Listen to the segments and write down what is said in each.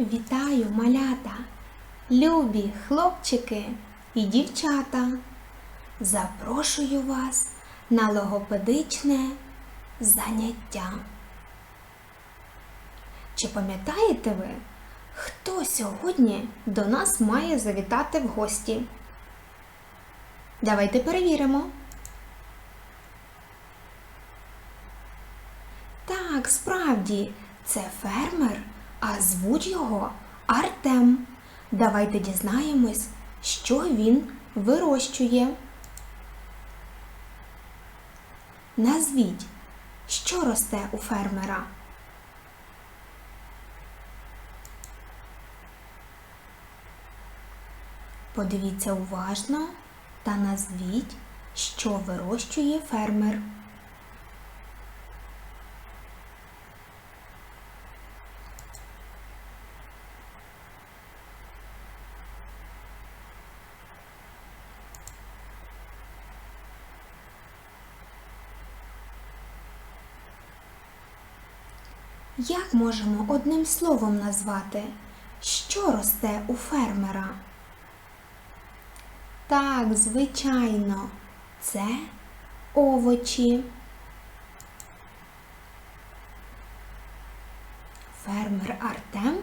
Вітаю, малята, любі хлопчики і дівчата. Запрошую вас на логопедичне заняття. Чи пам'ятаєте ви, хто сьогодні до нас має завітати в гості? Давайте перевіримо. Так, справді, це фермер, а звуть його Артем. Давайте дізнаємось, що він вирощує. Назвіть, що росте у фермера. Подивіться уважно та назвіть, що вирощує фермер. Як можемо одним словом назвати, що росте у фермера? Так, звичайно, це овочі. Фермер Артем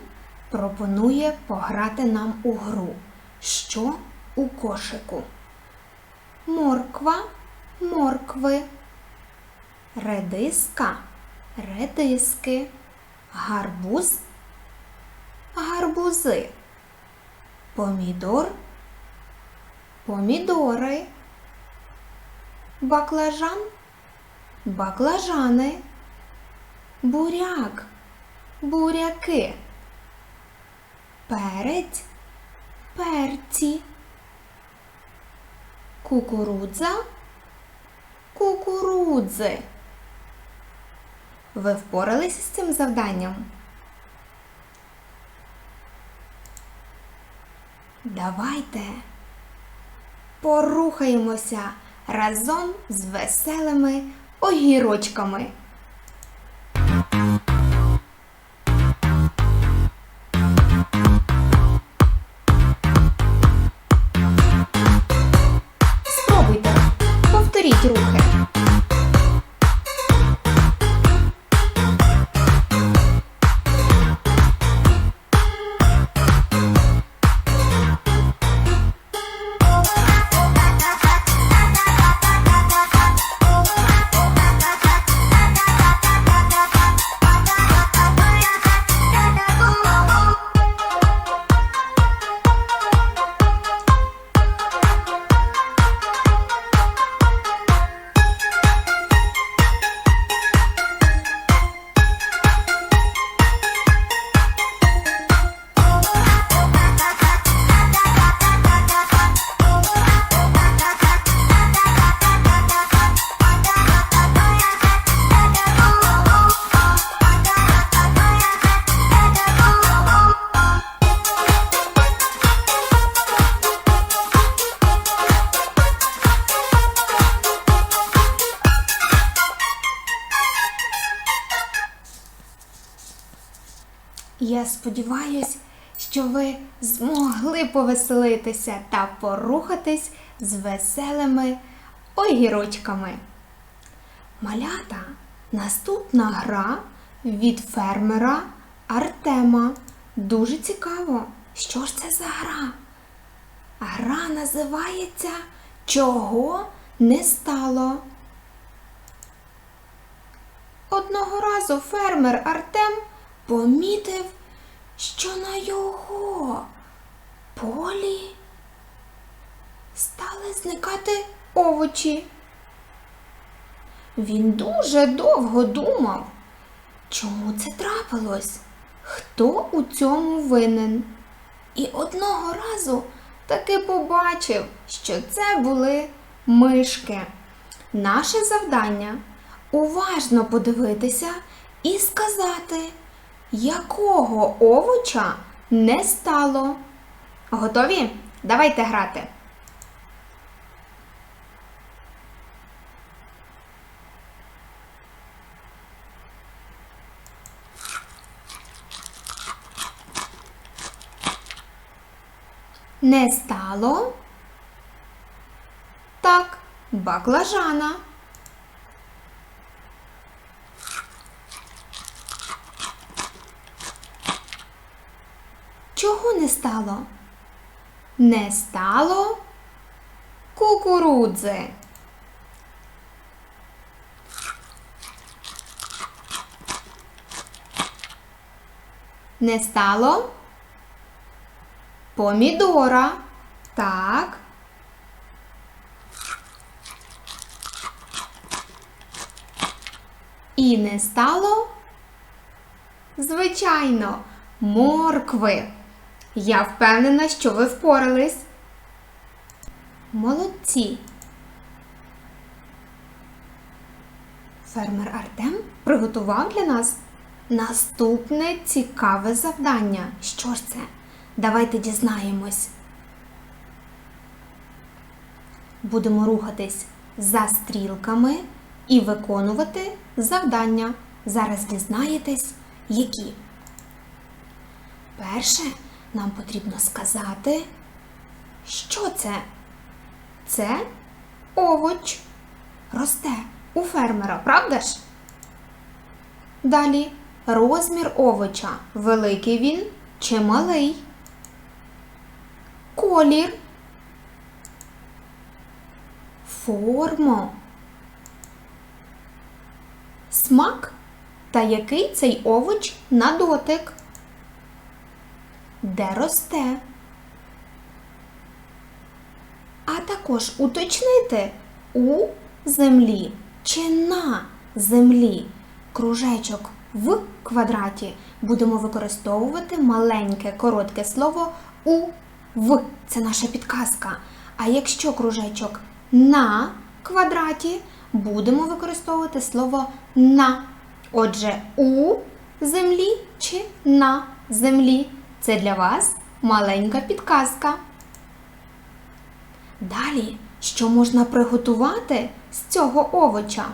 пропонує пограти нам у гру. Що у кошику? Морква, моркви, редиска, редиски, гарбуз, гарбузи, помідор, помідори, баклажан, баклажани, буряк, буряки, перець, перці, кукурудза, кукурудзи. Ви впоралися з цим завданням? Давайте порухаємося разом з веселими огірочками. Сподіваюсь, що ви змогли повеселитися та порухатись з веселими огірочками. Малята, наступна гра від фермера Артема. Дуже цікаво, що ж це за гра? Гра називається Чого не стало. Одного разу фермер Артем помітив, що на його полі стали зникати овочі. Він дуже довго думав, чому це трапилось, хто у цьому винен. І одного разу таки побачив, що це були мишки. Наше завдання уважно подивитися і сказати, якого овоча не стало? Готові? Давайте грати. Не стало? Так, баклажана. Не стало? Не стало кукурудзи. Не стало помідора. Так. І не стало, звичайно, моркви. Я впевнена, що ви впорались. Молодці. Фермер Артем приготував для нас наступне цікаве завдання. Що ж це? Давайте дізнаємось. Будемо рухатись за стрілками і виконувати завдання. Зараз дізнаєтесь, які. Перше, нам потрібно сказати, що це? Це овоч. Росте у фермера, правда ж? Далі розмір овоча. Великий він чи малий? Колір. Форма. Смак та який цей овоч на дотик. Де росте? А також уточнити у землі чи на землі кружечок в квадраті будемо використовувати маленьке коротке слово у в. Це наша підказка. А якщо кружечок на квадраті, будемо використовувати слово на. Отже, у землі чи на землі. Це для вас маленька підказка. Далі, що можна приготувати з цього овоча?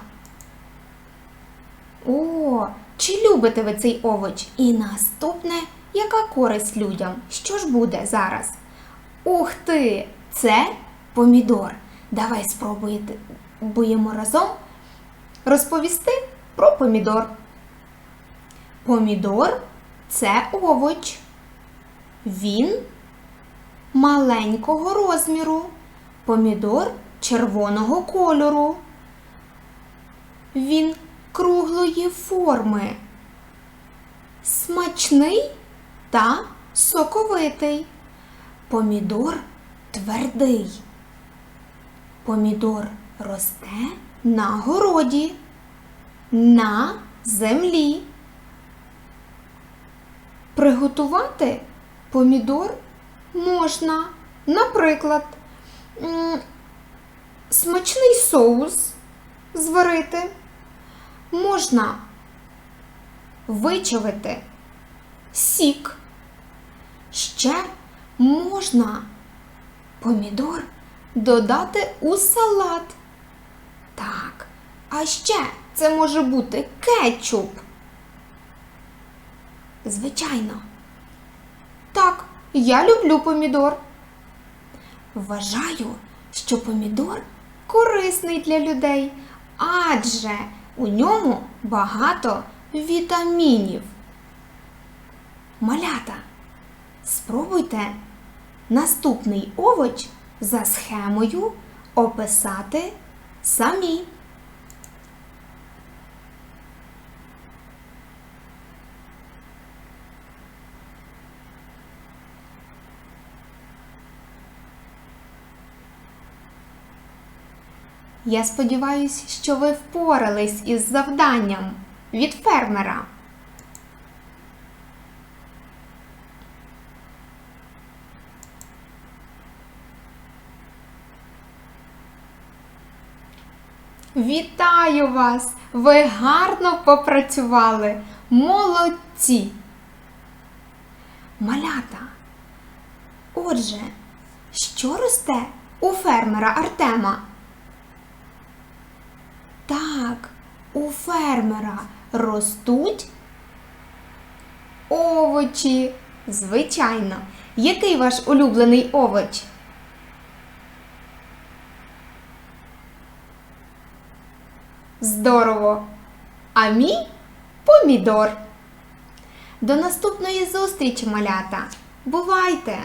О, чи любите ви цей овоч? І наступне, яка користь людям? Що ж буде зараз? Ух ти! Це помідор. Давай спробуємо разом розповісти про помідор. Помідор це овоч. Він маленького розміру. Помідор червоного кольору. Він круглої форми. Смачний та соковитий. Помідор твердий. Помідор росте на городі, на землі. Приготувати помідор можна, наприклад, смачний соус зварити, можна вичавити сік, ще можна помідор додати у салат. Так, а ще це може бути кетчуп. Звичайно. Так, я люблю помідор. Вважаю, що помідор корисний для людей, адже у ньому багато вітамінів. Малята, спробуйте наступний овоч за схемою описати самі. Я сподіваюся, що ви впорались із завданням від фермера. Вітаю вас! Ви гарно попрацювали. Молодці! Малята. Отже, що росте у фермера Артема? Так, у фермера ростуть овочі. Звичайно. Який ваш улюблений овоч? Здорово! А мій помідор. До наступної зустрічі, малята. Бувайте!